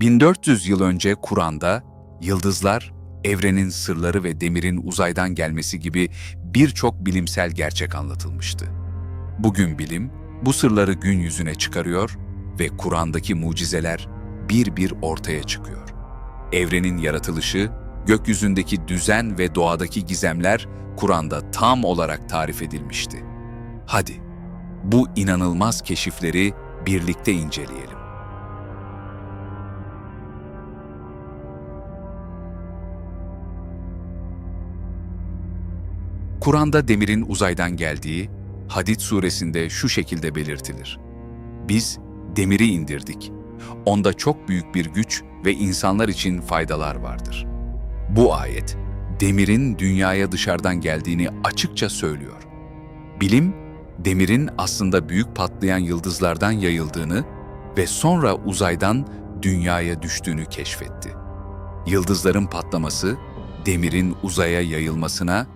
1400 yıl önce Kur'an'da yıldızlar, evrenin sırları ve demirin uzaydan gelmesi gibi birçok bilimsel gerçek anlatılmıştı. Bugün bilim bu sırları gün yüzüne çıkarıyor ve Kur'an'daki mucizeler bir bir ortaya çıkıyor. Evrenin yaratılışı, gökyüzündeki düzen ve doğadaki gizemler Kur'an'da tam olarak tarif edilmişti. Hadi bu inanılmaz keşifleri birlikte inceleyelim. Kur'an'da demirin uzaydan geldiği, Hadid suresinde şu şekilde belirtilir. Biz demiri indirdik. Onda çok büyük bir güç ve insanlar için faydalar vardır. Bu ayet, demirin dünyaya dışarıdan geldiğini açıkça söylüyor. Bilim, demirin aslında büyük patlayan yıldızlardan yayıldığını ve sonra uzaydan dünyaya düştüğünü keşfetti. Yıldızların patlaması, demirin uzaya yayılmasına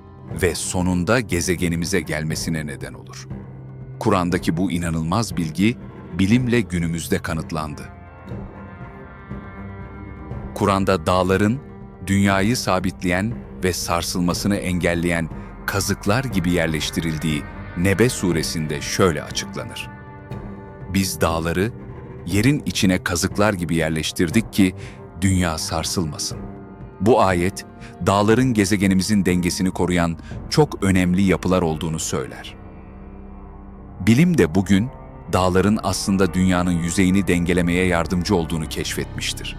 ve sonunda gezegenimize gelmesine neden olur. Kur'an'daki bu inanılmaz bilgi bilimle günümüzde kanıtlandı. Kur'an'da dağların dünyayı sabitleyen ve sarsılmasını engelleyen kazıklar gibi yerleştirildiği Nebe suresinde şöyle açıklanır. Biz dağları yerin içine kazıklar gibi yerleştirdik ki dünya sarsılmasın. Bu ayet, dağların gezegenimizin dengesini koruyan çok önemli yapılar olduğunu söyler. Bilim de bugün dağların aslında dünyanın yüzeyini dengelemeye yardımcı olduğunu keşfetmiştir.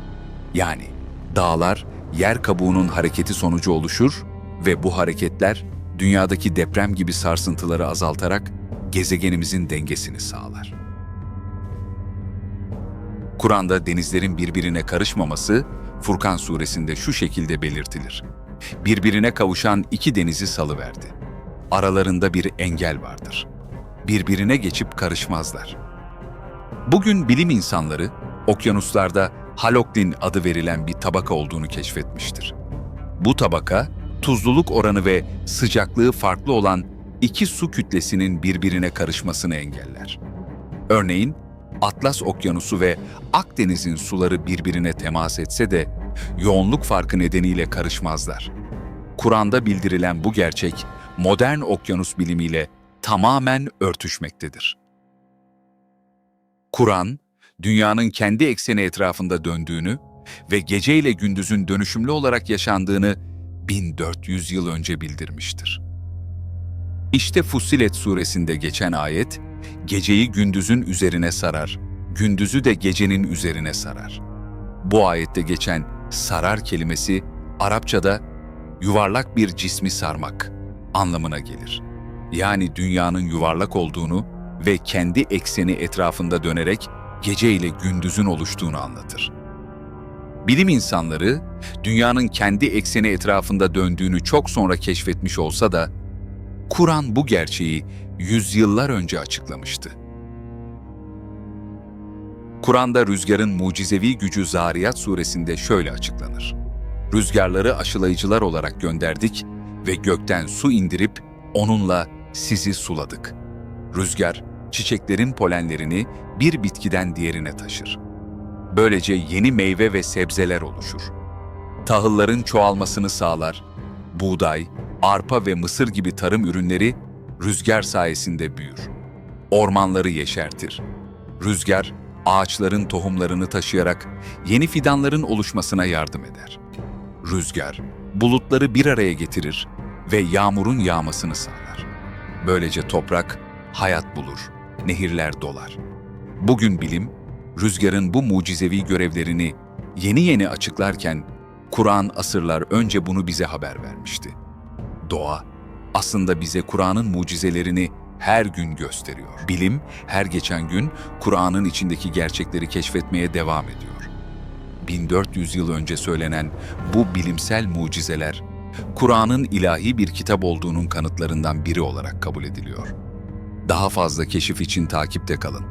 Yani dağlar yer kabuğunun hareketi sonucu oluşur ve bu hareketler dünyadaki deprem gibi sarsıntıları azaltarak gezegenimizin dengesini sağlar. Kur'an'da denizlerin birbirine karışmaması Furkan suresinde şu şekilde belirtilir. Birbirine kavuşan iki denizi salıverdi. Aralarında bir engel vardır. Birbirine geçip karışmazlar. Bugün bilim insanları okyanuslarda haloklin adı verilen bir tabaka olduğunu keşfetmiştir. Bu tabaka, tuzluluk oranı ve sıcaklığı farklı olan iki su kütlesinin birbirine karışmasını engeller. Örneğin, Atlas Okyanusu ve Akdeniz'in suları birbirine temas etse de yoğunluk farkı nedeniyle karışmazlar. Kur'an'da bildirilen bu gerçek modern okyanus bilimiyle tamamen örtüşmektedir. Kur'an, dünyanın kendi ekseni etrafında döndüğünü ve gece ile gündüzün dönüşümlü olarak yaşandığını 1400 yıl önce bildirmiştir. İşte Fussilet suresinde geçen ayet, geceyi gündüzün üzerine sarar, gündüzü de gecenin üzerine sarar. Bu ayette geçen sarar kelimesi Arapçada yuvarlak bir cismi sarmak anlamına gelir. Yani dünyanın yuvarlak olduğunu ve kendi ekseni etrafında dönerek gece ile gündüzün oluştuğunu anlatır. Bilim insanları dünyanın kendi ekseni etrafında döndüğünü çok sonra keşfetmiş olsa da Kur'an bu gerçeği yüzyıllar önce açıklamıştı. Kur'an'da rüzgarın mucizevi gücü Zariyat suresinde şöyle açıklanır. Rüzgarları aşılayıcılar olarak gönderdik ve gökten su indirip onunla sizi suladık. Rüzgar, çiçeklerin polenlerini bir bitkiden diğerine taşır. Böylece yeni meyve ve sebzeler oluşur. Tahılların çoğalmasını sağlar. Buğday, arpa ve mısır gibi tarım ürünleri rüzgar sayesinde büyür. Ormanları yeşertir. Rüzgar, ağaçların tohumlarını taşıyarak yeni fidanların oluşmasına yardım eder. Rüzgar, bulutları bir araya getirir ve yağmurun yağmasını sağlar. Böylece toprak hayat bulur, nehirler dolar. Bugün bilim, rüzgarın bu mucizevi görevlerini yeni yeni açıklarken, Kur'an asırlar önce bunu bize haber vermişti. Doğa, aslında bize Kur'an'ın mucizelerini her gün gösteriyor. Bilim, her geçen gün Kur'an'ın içindeki gerçekleri keşfetmeye devam ediyor. 1400 yıl önce söylenen bu bilimsel mucizeler, Kur'an'ın ilahi bir kitap olduğunun kanıtlarından biri olarak kabul ediliyor. Daha fazla keşif için takipte kalın.